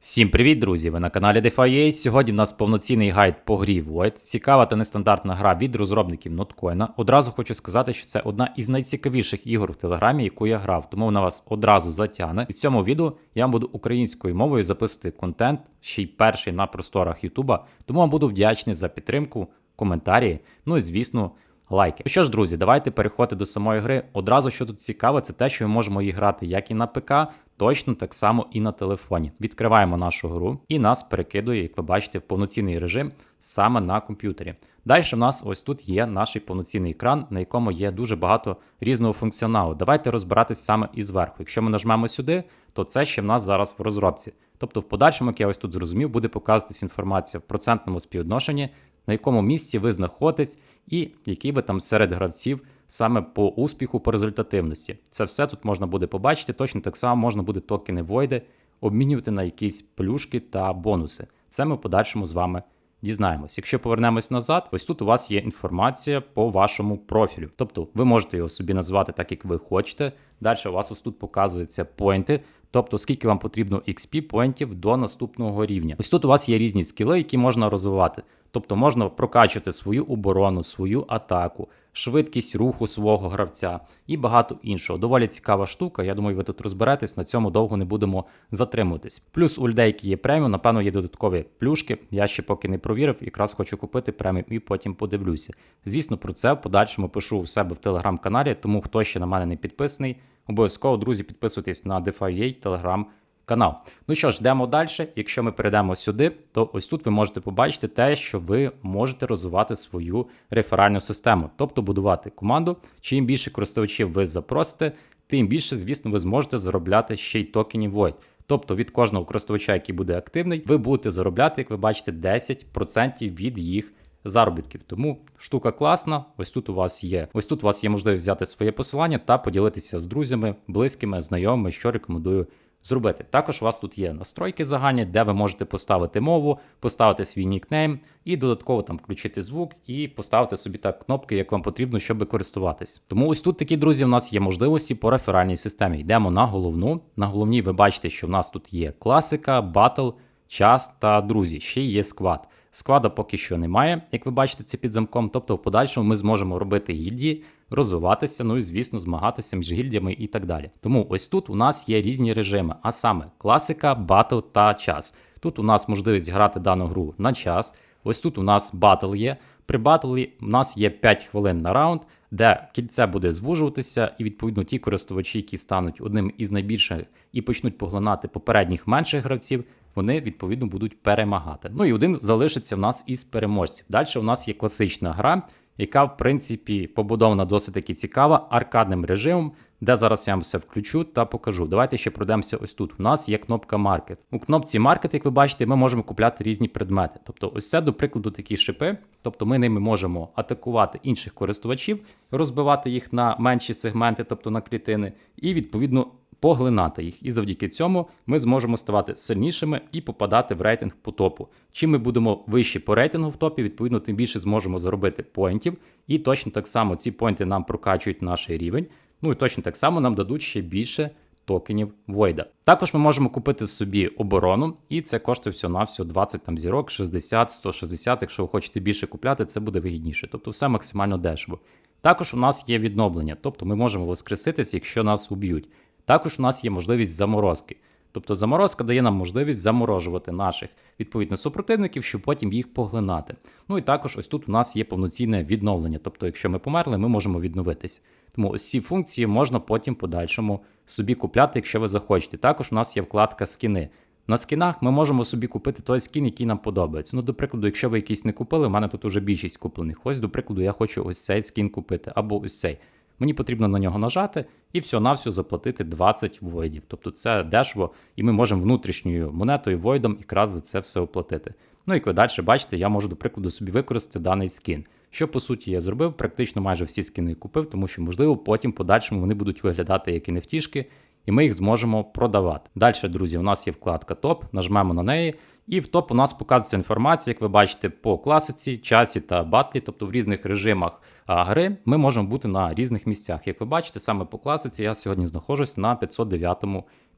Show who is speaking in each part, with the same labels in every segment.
Speaker 1: Всім привіт, друзі! Ви на каналі DeFi.ua. Сьогодні в нас повноцінний гайд по грі Void. Цікава та нестандартна гра від розробників Notcoin. Одразу хочу сказати, що це одна із найцікавіших ігор в Телеграмі, яку я грав, тому вона вас одразу затягне. І в цьому відео я вам буду українською мовою записувати контент, ще й перший на просторах Ютуба. Тому вам буду вдячний за підтримку, коментарі, ну і звісно. Лайки. Ну що ж, друзі, давайте переходити до самої гри. Одразу, що тут цікаве, це те, що ми можемо її грати як і на ПК, точно так само і на телефоні. Відкриваємо нашу гру і нас перекидує, як ви бачите, в повноцінний режим саме на комп'ютері. Далі в нас ось тут є наш повноцінний екран, на якому є дуже багато різного функціоналу. Давайте розбиратись саме із верху. Якщо ми нажмемо сюди, то це ще в нас зараз в розробці. Тобто, в подальшому, як я ось тут зрозумів, буде показуватись інформація в процентному співвідношенні, на якому місці ви знаходитесь, і який ви там серед гравців саме по успіху, по результативності. Це все тут можна буде побачити. Точно так само можна буде токени Void обмінювати на якісь плюшки та бонуси. Це ми в подальшому з вами дізнаємось. Якщо повернемось назад, ось тут у вас є інформація по вашому профілю. Тобто ви можете його собі назвати так, як ви хочете. Далі у вас ось тут показуються поінти. Тобто, скільки вам потрібно XP поінтів до наступного рівня. Ось тут у вас є різні скіли, які можна розвивати. Тобто можна прокачувати свою оборону, свою атаку, швидкість руху свого гравця і багато іншого. Доволі цікава штука. Я думаю, ви тут розберетесь, на цьому довго не будемо затримуватись. Плюс у людей, які є преміум, напевно, є додаткові плюшки. Я ще поки не провірив, якраз хочу купити преміум і потім подивлюся. Звісно, про це в подальшому пишу у себе в телеграм-каналі, тому хто ще на мене не підписаний, обов'язково, друзі, підписуйтесь на DeFi.ua телеграм канал. Ну що ж, йдемо далі. Якщо ми перейдемо сюди, то ось тут ви можете побачити те, що ви можете розвивати свою реферальну систему, тобто будувати команду. Чим більше користувачів ви запросите, тим більше, звісно, ви зможете заробляти ще й токенів Void. Тобто від кожного користувача, який буде активний, ви будете заробляти, як ви бачите, 10% від їх заробітків. Тому штука класна. Ось тут у вас є. Ось тут у вас є можливість взяти своє посилання та поділитися з друзями, близькими, знайомими, що рекомендую зробити. Також у вас тут є настройки загальні, де ви можете поставити мову, поставити свій нікнейм і додатково там включити звук і поставити собі так кнопки, як вам потрібно, щоб користуватись. Тому ось тут такі друзі, у нас є можливості по реферальній системі. Йдемо на головну. На головній ви бачите, що в нас тут є класика, батл, час та друзі. Ще є сквад. Сквада поки що немає, як ви бачите, це під замком. Тобто, в подальшому ми зможемо робити гільдії, розвиватися, ну і звісно, змагатися між гільдіями і так далі. Тому ось тут у нас є різні режими, а саме класика, батл та час. Тут у нас можливість грати дану гру на час. Ось тут у нас батл є. При батлі у нас є 5 хвилин на раунд, де кільце буде звужуватися, і відповідно ті користувачі, які стануть одним із найбільших і почнуть поглинати попередніх менших гравців, вони відповідно будуть перемагати. Ну і один залишиться в нас із переможців. Далі у нас є класична гра, яка, в принципі, побудована досить таки цікава, аркадним режимом, де зараз я вам все включу та покажу. Давайте ще пройдемося ось тут. У нас є кнопка Market. У кнопці Market, як ви бачите, ми можемо купляти різні предмети. Тобто, ось це, до прикладу, такі шипи. Тобто ми ними можемо атакувати інших користувачів, розбивати їх на менші сегменти, тобто на клітини, і відповідно. Поглинати їх, і завдяки цьому ми зможемо ставати сильнішими і попадати в рейтинг по топу. Чим ми будемо вище по рейтингу в топі, відповідно, тим більше зможемо заробити поінтів. І точно так само ці поінти нам прокачують наш рівень. Ну і точно так само нам дадуть ще більше токенів Void. Також ми можемо купити собі оборону, і це коштує всього на всього 20 там зірок, 60, 160. Якщо ви хочете більше купляти, це буде вигідніше. Тобто все максимально дешево. Також у нас є відновлення, тобто ми можемо воскреситись, якщо нас уб'ють. Також у нас є можливість заморозки. Тобто заморозка дає нам можливість заморожувати наших відповідно супротивників, щоб потім їх поглинати. Ну і також ось тут у нас є повноцінне відновлення. Тобто, якщо ми померли, ми можемо відновитись. Тому ось ці функції можна потім подальшому собі купляти, якщо ви захочете. Також у нас є вкладка скіни. На скінах ми можемо собі купити той скін, який нам подобається. Ну, до прикладу, якщо ви якийсь не купили, у мене тут уже більшість куплених. Ось, до прикладу, я хочу ось цей скін купити, або ось цей. Мені потрібно на нього нажати і все-навсього заплатити 20 войдів. Тобто це дешево, і ми можемо внутрішньою монетою войдом якраз за це все оплатити. Ну і ви далі бачите, я можу, до прикладу, собі використати даний скін. Що по суті я зробив, практично майже всі скіни купив, тому що, можливо, потім подальшому вони будуть виглядати як NFT-шки, і ми їх зможемо продавати. Далі, друзі, у нас є вкладка топ, нажмемо на неї, і в топ у нас показується інформація, як ви бачите, по класиці, часі та батлі, тобто в різних режимах гри ми можемо бути на різних місцях. Як ви бачите, саме по класиці я сьогодні знаходжусь на 509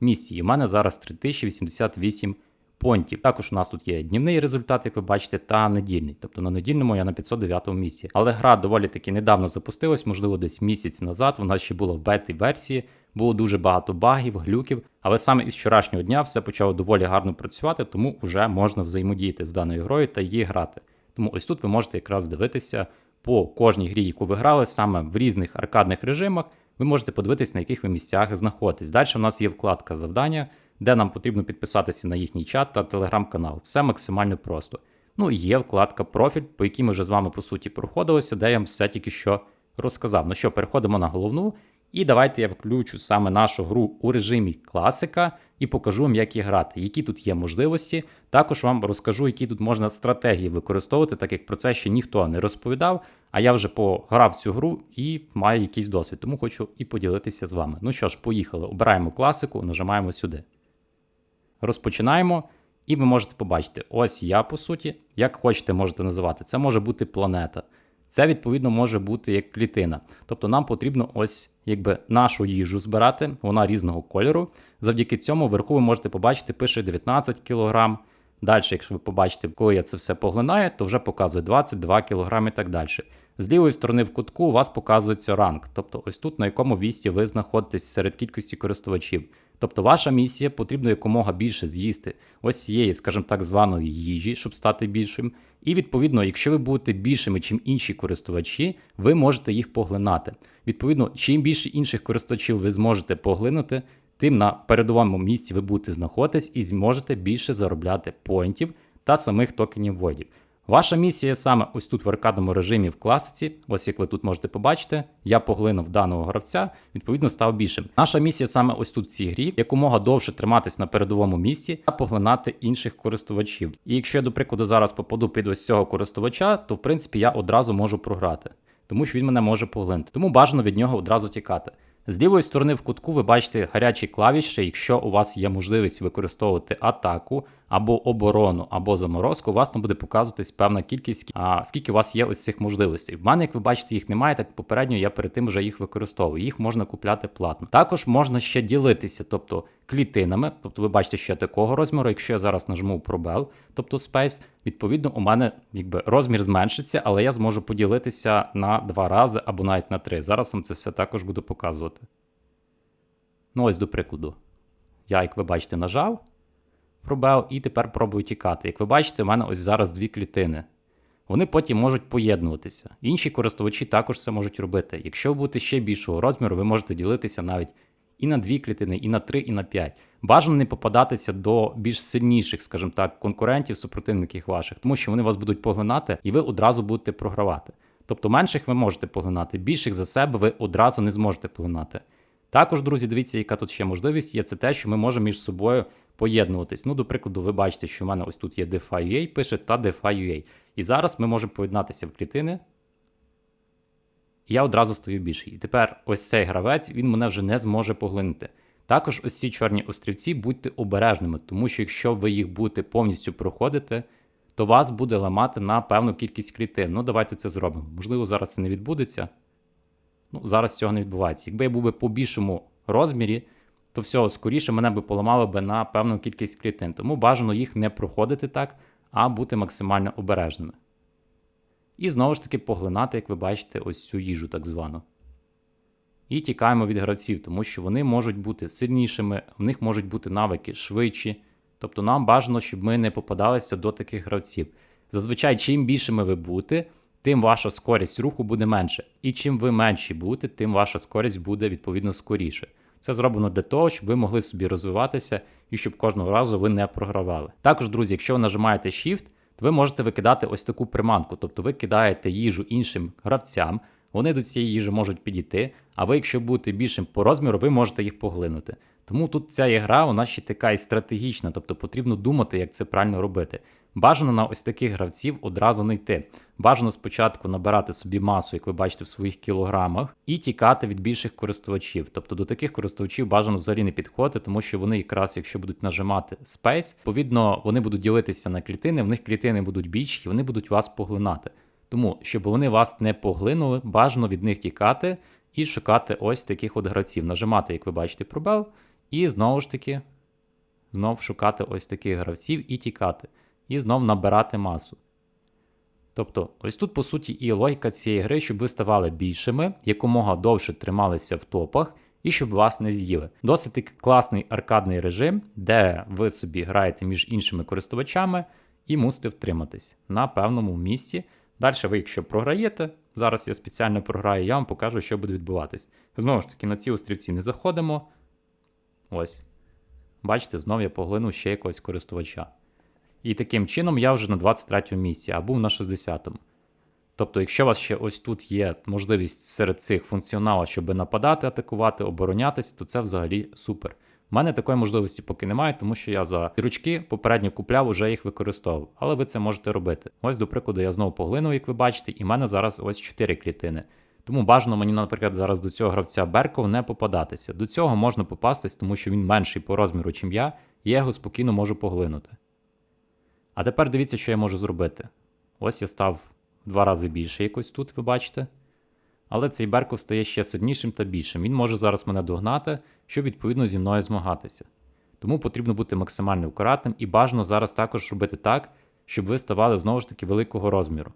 Speaker 1: місці. І в мене зараз 3088 понтів. Також у нас тут є днівний результат, як ви бачите, та недільний. Тобто на недільному я на 509 місці. Але гра доволі таки недавно запустилась, можливо, десь місяць назад. Вона ще була в беті версії. Було дуже багато багів, глюків, але саме із вчорашнього дня все почало доволі гарно працювати, тому вже можна взаємодіяти з даною грою та її грати. Тому ось тут ви можете якраз дивитися по кожній грі, яку ви грали, саме в різних аркадних режимах. Ви можете подивитися, на яких ви місцях знаходитесь. Далі в нас є вкладка завдання, де нам потрібно підписатися на їхній чат та телеграм-канал. Все максимально просто. Ну і є вкладка профіль, по якій ми вже з вами по суті проходилися, де я вам все тільки що розказав. Ну що, переходимо на головну. І давайте я включу саме нашу гру у режимі класика і покажу вам, як її грати, які тут є можливості. Також вам розкажу, які тут можна стратегії використовувати, так як про це ще ніхто не розповідав. А я вже пограв цю гру і маю якийсь досвід, тому хочу і поділитися з вами. Ну що ж, поїхали. Обираємо класику, нажимаємо сюди. Розпочинаємо. І ви можете побачити, ось я, по суті, як хочете, можете називати. Це може бути планета. Це, відповідно, може бути як клітина. Тобто нам потрібно ось якби нашу їжу збирати, вона різного кольору. Завдяки цьому вверху ви можете побачити, пише 19 кг. Далі, якщо ви побачите, коли я це все поглинаю, то вже показує 22 кг і так далі. З лівої сторони в кутку у вас показується ранг, тобто ось тут на якому вісті ви знаходитесь серед кількості користувачів. Тобто ваша місія потрібно якомога більше з'їсти ось цієї, скажімо так, званої їжі, щоб стати більшим. І відповідно, якщо ви будете більшими, чим інші користувачі, ви можете їх поглинати. Відповідно, чим більше інших користувачів ви зможете поглинути, тим на передовому місці ви будете знаходитись і зможете більше заробляти поінтів та самих токенів войдів. Ваша місія саме ось тут в аркадному режимі в класиці, ось як ви тут можете побачити, я поглинув даного гравця, відповідно став більшим. Наша місія саме ось тут в цій грі, якомога довше триматись на передовому місці та поглинати інших користувачів. І якщо я, до прикладу, зараз попаду під ось цього користувача, то в принципі я одразу можу програти, тому що він мене може поглинути. Тому бажано від нього одразу тікати. З лівої сторони в кутку ви бачите гарячі клавіші. Якщо у вас є можливість використовувати атаку або оборону, або заморозку, у вас там буде показуватись певна кількість, а скільки у вас є ось цих можливостей. В мене, як ви бачите, їх немає, так попередньо я перед тим вже їх використовую. Їх можна купляти платно. Також можна ще ділитися, тобто клітинами. Тобто, ви бачите, ще такого розміру. Якщо я зараз нажму пробел, тобто Space, відповідно, у мене якби розмір зменшиться, але я зможу поділитися на два рази або навіть на три. Зараз вам це все також буду показувати. Ну, ось до прикладу. Я, як ви бачите, нажав, пробел і тепер пробую тікати. Як ви бачите, у мене ось зараз дві клітини. Вони потім можуть поєднуватися. Інші користувачі також це можуть робити. Якщо будете ще більшого розміру, ви можете ділитися навіть і на дві клітини, і на три, і на п'ять. Бажано не попадатися до більш сильніших, скажімо так, конкурентів, супротивників ваших, тому що вони вас будуть поглинати, і ви одразу будете програвати. Тобто менших ви можете поглинати, більших за себе ви одразу не зможете поглинати. Також, друзі, дивіться, яка тут ще можливість є, це те, що ми можемо між собою поєднуватись. Ну, до прикладу, ви бачите, що в мене ось тут є DeFi.ua, пише та DeFi.ua. І зараз ми можемо поєднатися в клітини. І я одразу стою більший. І тепер ось цей гравець він мене вже не зможе поглинути. Також ось ці чорні острівці будьте обережними, тому що якщо ви їх будете повністю проходити, то вас буде ламати на певну кількість клітин. Ну, давайте це зробимо. Можливо, зараз це не відбудеться. Ну, зараз цього не відбувається. Якби я був би по більшому розмірі, то всього скоріше мене би поламало би на певну кількість клітин. Тому бажано їх не проходити так, а бути максимально обережними. І знову ж таки поглинати, як ви бачите, ось цю їжу так звану. І тікаємо від гравців, тому що вони можуть бути сильнішими, в них можуть бути навики швидші. Тобто нам бажано, щоб ми не попадалися до таких гравців. Зазвичай, чим більшими ви будете, тим ваша скорість руху буде менше. І чим ви менші будете, тим ваша скорість буде відповідно скоріше. Це зроблено для того, щоб ви могли собі розвиватися і щоб кожного разу ви не програвали. Також, друзі, якщо ви нажимаєте Shift, то ви можете викидати ось таку приманку, тобто ви кидаєте їжу іншим гравцям, вони до цієї їжі можуть підійти, а ви, якщо будете більшим по розміру, ви можете їх поглинути. Тому тут ця гра, вона ще така і стратегічна, тобто потрібно думати, як це правильно робити. Бажано на ось таких гравців одразу не йти. Бажано спочатку набирати собі масу, як ви бачите, в своїх кілограмах, і тікати від більших користувачів. Тобто до таких користувачів бажано взагалі не підходити, тому що вони якраз, якщо будуть нажимати Space, відповідно, вони будуть ділитися на клітини, в них клітини будуть більші, і вони будуть вас поглинати. Тому, щоб вони вас не поглинули, бажано від них тікати і шукати ось таких от гравців. Нажимати, як ви бачите, пробел, і знову ж таки знов шукати ось таких гравців і тікати, і знов набирати масу. Тобто, ось тут, по суті, і логіка цієї гри, щоб ви ставали більшими, якомога довше трималися в топах, і щоб вас не з'їли. Досить класний аркадний режим, де ви собі граєте між іншими користувачами і мусите втриматись на певному місці. Далі ви, якщо програєте, зараз я спеціально програю, я вам покажу, що буде відбуватись. Знову ж таки, на ці острівці не заходимо. Ось. Бачите, знов я поглинув ще якогось користувача. І таким чином я вже на 23 місці, а був на 60-му. Тобто, якщо у вас ще ось тут є можливість серед цих функціоналів, щоб нападати, атакувати, оборонятись, то це взагалі супер. У мене такої можливості поки немає, тому що я за ручки попередньо купляв, уже їх використовував. Але ви це можете робити. Ось, до прикладу, я знову поглинув, як ви бачите, і в мене зараз ось 4 клітини. Тому бажано мені, наприклад, зараз до цього гравця Берков не попадатися. До цього можна попастись, тому що він менший по розміру, чим я, і я його спокійно можу поглинути. А тепер дивіться, що я можу зробити. Ось я став в два рази більше якось тут, ви бачите. Але цей Берков стає ще сильнішим та більшим. Він може зараз мене догнати, щоб відповідно зі мною змагатися. Тому потрібно бути максимально акуратним і бажано зараз також робити так, щоб ви ставали знову ж таки великого розміру.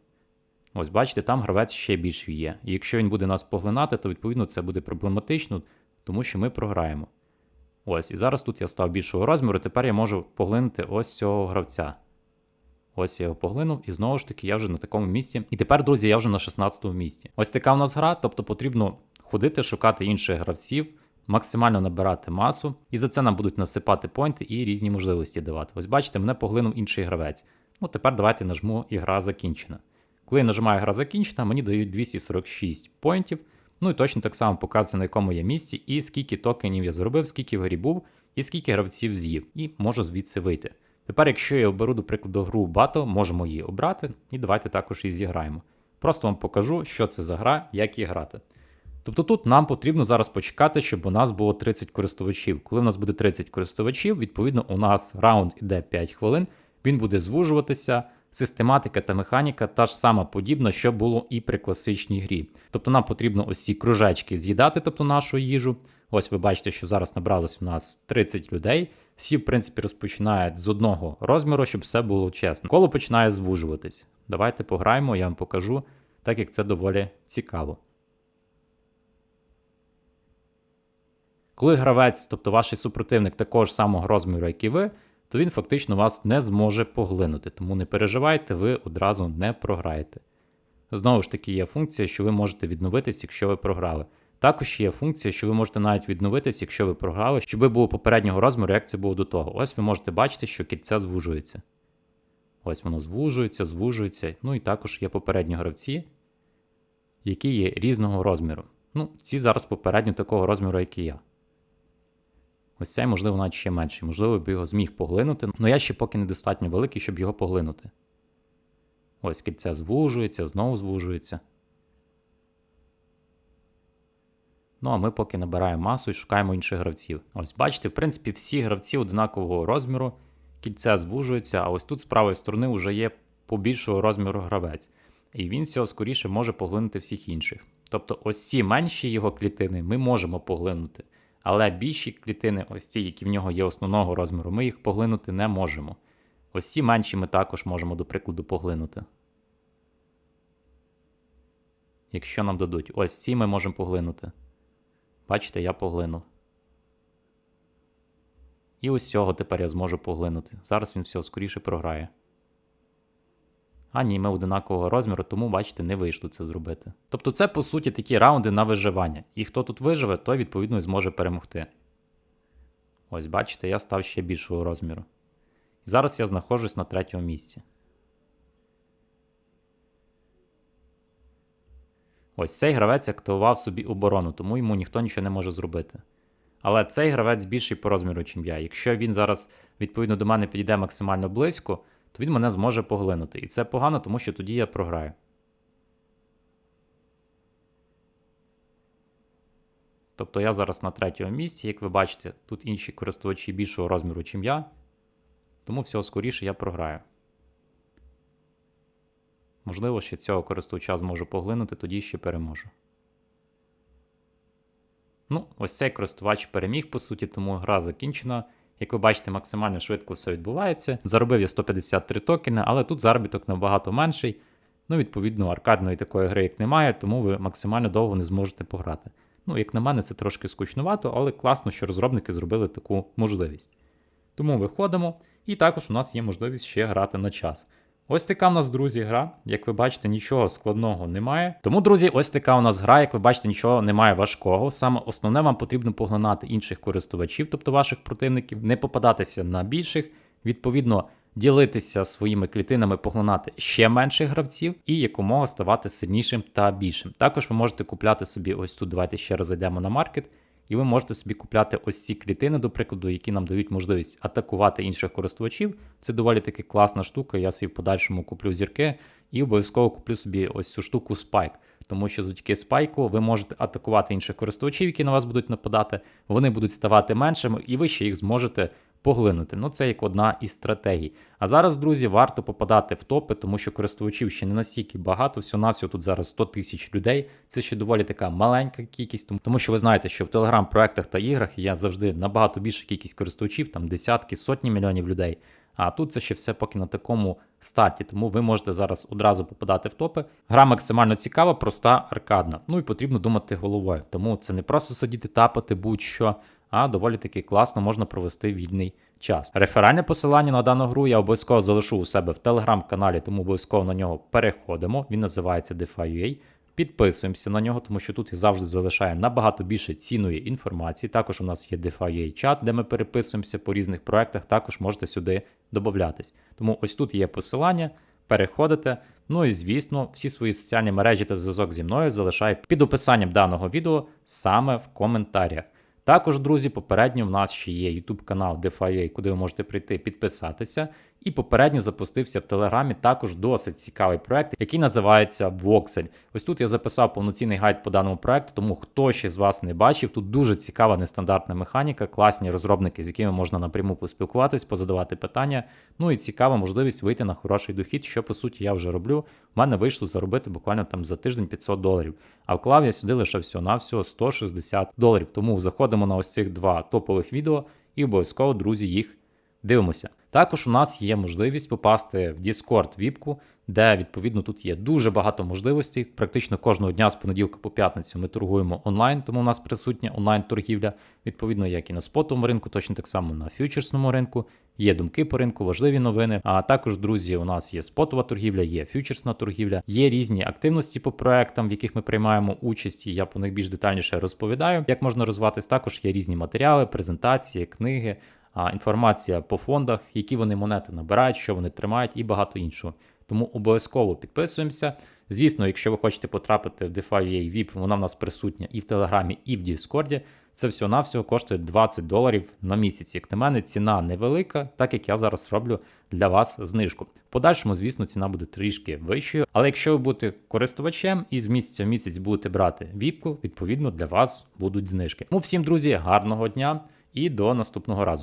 Speaker 1: Ось, бачите, там гравець ще більший є. І якщо він буде нас поглинати, то відповідно це буде проблематично, тому що ми програємо. Ось, і зараз тут я став більшого розміру, тепер я можу поглинути ось цього гравця. Ось я його поглинув, і знову ж таки я вже на такому місці. І тепер, друзі, я вже на 16-му місці. Ось така в нас гра, тобто потрібно ходити, шукати інших гравців, максимально набирати масу, і за це нам будуть насипати поінти і різні можливості давати. Ось бачите, мене поглинув інший гравець. Ну, тепер давайте нажму і гра закінчена. Коли я нажимаю гра закінчена, мені дають 246 поінтів. Ну і точно так само показує, на якому я місці, і скільки токенів я зробив, скільки в грі був, і скільки гравців з'їв, і можу звідси вийти. Тепер, якщо я оберу, до прикладу, гру Battle, можемо її обрати, і давайте також її зіграємо. Просто вам покажу, що це за гра, як її грати. Тобто тут нам потрібно зараз почекати, щоб у нас було 30 користувачів. Коли у нас буде 30 користувачів, відповідно, у нас раунд іде 5 хвилин, він буде звужуватися. Систематика та механіка та ж сама подібна, що було і при класичній грі. Тобто нам потрібно ось ці кружечки з'їдати, тобто нашу їжу. Ось ви бачите, що зараз набралось у нас 30 людей. Всі, в принципі, розпочинають з одного розміру, щоб все було чесно. Коло починає звужуватись. Давайте пограємо, я вам покажу, так як це доволі цікаво. Коли гравець, тобто ваш супротивник такого ж самого розміру, як і ви, то він фактично вас не зможе поглинути. Тому не переживайте, ви одразу не програєте. Знову ж таки, є функція, що ви можете відновитись, якщо ви програли. Також є функція, що ви можете навіть відновитись, якщо ви програли, щоб ви було попереднього розміру, як це було до того. Ось ви можете бачити, що кільця звужується. Ось воно звужується, звужується. Ну і також є попередні гравці, які є різного розміру. Ну, ці зараз попередньо такого розміру, як і я. Ось цей, можливо, навіть ще менший. Можливо, б його зміг поглинути, але я ще поки недостатньо великий, щоб його поглинути. Ось кільця звужується, знову звужується. Ну, а ми поки набираємо масу і шукаємо інших гравців. Ось бачите, в принципі, всі гравці однакового розміру, кільце звужується, а ось тут з правої сторони вже є побільшого розміру гравець. І він цього скоріше може поглинути всіх інших. Тобто, ось ці менші його клітини ми можемо поглинути. Але більші клітини, ось ці, які в нього є основного розміру, ми їх поглинути не можемо. Ось ці менші ми також можемо, до прикладу, поглинути. Якщо нам дадуть, ось ці ми можемо поглинути. Бачите, я поглинув. І ось цього тепер я зможу поглинути. Зараз він все скоріше програє. А ні, ми одинакового розміру, тому, бачите, не вийшло це зробити. Тобто це, по суті, такі раунди на виживання. І хто тут виживе, той, відповідно, зможе перемогти. Ось, бачите, я став ще більшого розміру. І зараз я знаходжусь на третьому місці. Ось цей гравець активував собі оборону, тому йому ніхто нічого не може зробити. Але цей гравець більший по розміру, ніж я. Якщо він зараз, відповідно, до мене підійде максимально близько, то він мене зможе поглинути. І це погано, тому що тоді я програю. Тобто я зараз на третьому місці, як ви бачите, тут інші користувачі більшого розміру, ніж я. Тому всього скоріше я програю. Можливо, ще цього користувача зможу поглинути, тоді ще переможу. Ну, ось цей користувач переміг, по суті, тому гра закінчена. Як ви бачите, максимально швидко все відбувається. Заробив я 153 токени, але тут заробіток набагато менший. Ну, відповідно, аркадної такої гри як немає, тому ви максимально довго не зможете пограти. Ну, як на мене, це трошки скучнувато, але класно, що розробники зробили таку можливість. Тому виходимо, і також у нас є можливість ще грати на час. Ось така в нас, друзі, гра. Як ви бачите, нічого складного немає. Тому, друзі, ось така у нас гра, як ви бачите, нічого немає важкого. Саме основне вам потрібно поглинати інших користувачів, тобто ваших противників, не попадатися на більших, відповідно, ділитися своїми клітинами, поглинати ще менших гравців і якомога ставати сильнішим та більшим. Також ви можете купляти собі ось тут. Давайте ще раз зайдемо на маркет. І ви можете собі купляти ось ці клітини, до прикладу, які нам дають можливість атакувати інших користувачів. Це доволі таки класна штука. Я собі в подальшому куплю зірки і обов'язково куплю собі ось цю штуку спайк. Тому що завдяки спайку ви можете атакувати інших користувачів, які на вас будуть нападати. Вони будуть ставати меншими, і ви ще їх зможете поглинути. Ну це як одна із стратегій. А зараз, друзі, варто попадати в топи, тому що користувачів ще не настільки багато. Всього навсього тут зараз 100 тисяч людей. Це ще доволі така маленька кількість, тому- що ви знаєте, що в телеграм-проектах та іграх є завжди набагато більша кількість користувачів, там десятки, сотні мільйонів людей. А тут це ще все поки на такому старті, тому ви можете зараз одразу попадати в топи. Гра максимально цікава, проста, аркадна. Ну і потрібно думати головою. Тому це не просто сидіти тапати будь-що, а доволі таки класно можна провести вільний час. Реферальне посилання на дану гру я обов'язково залишу у себе в телеграм-каналі, тому обов'язково на нього переходимо. Він називається DeFi.ua. Підписуємося на нього, тому що тут я завжди залишає набагато більше цінної інформації. Також у нас є DeFi чат, де ми переписуємося по різних проектах. Також можете сюди додатись. Тому ось тут є посилання. Переходите. Ну і звісно, всі свої соціальні мережі та зв'язок зі мною залишаю під описанням даного відео саме в коментарях. Також, друзі, попередньо в нас ще є YouTube канал DeFi, куди ви можете прийти підписатися. І попередньо запустився в Телеграмі також досить цікавий проект, який називається Voxel. Ось тут я записав повноцінний гайд по даному проекту, тому хто ще з вас не бачив, тут дуже цікава нестандартна механіка, класні розробники, з якими можна напряму поспілкуватись, позадавати питання. Ну і цікава можливість вийти на хороший дохід, що по суті я вже роблю. У мене вийшло заробити буквально там за тиждень 500 доларів. А вклав я сюди лише всього-навсього 160 доларів. Тому заходимо на ось цих два топових відео і обов'язково, друзі, їх дивимося. Також у нас є можливість попасти в Discord віпку, де відповідно тут є дуже багато можливостей. Практично кожного дня з понеділка по п'ятницю ми торгуємо онлайн, тому у нас присутня онлайн-торгівля, відповідно, як і на спотовому ринку, точно так само на фьючерсному ринку. Є думки по ринку, важливі новини. А також, друзі, у нас є спотова торгівля, є фьючерсна торгівля, є різні активності по проектам, в яких ми приймаємо участь. І я по них більш детальніше розповідаю, як можна розвиватись. Також є різні матеріали, презентації, книги інформація по фондах, які вони монети набирають, що вони тримають, і багато іншого. Тому обов'язково підписуємося. Звісно, якщо ви хочете потрапити в DeFi VIP, вона в нас присутня і в Телеграмі, і в Діскорді. Це всього-навсього коштує 20 доларів на місяць. Як на мене, ціна невелика, так як я зараз роблю для вас знижку. В Подальшому, звісно, ціна буде трішки вищою. Але якщо ви будете користувачем і з місяця в місяць будете брати віпку, відповідно для вас будуть знижки. Ну, всім, друзі, гарного дня і до наступного разу.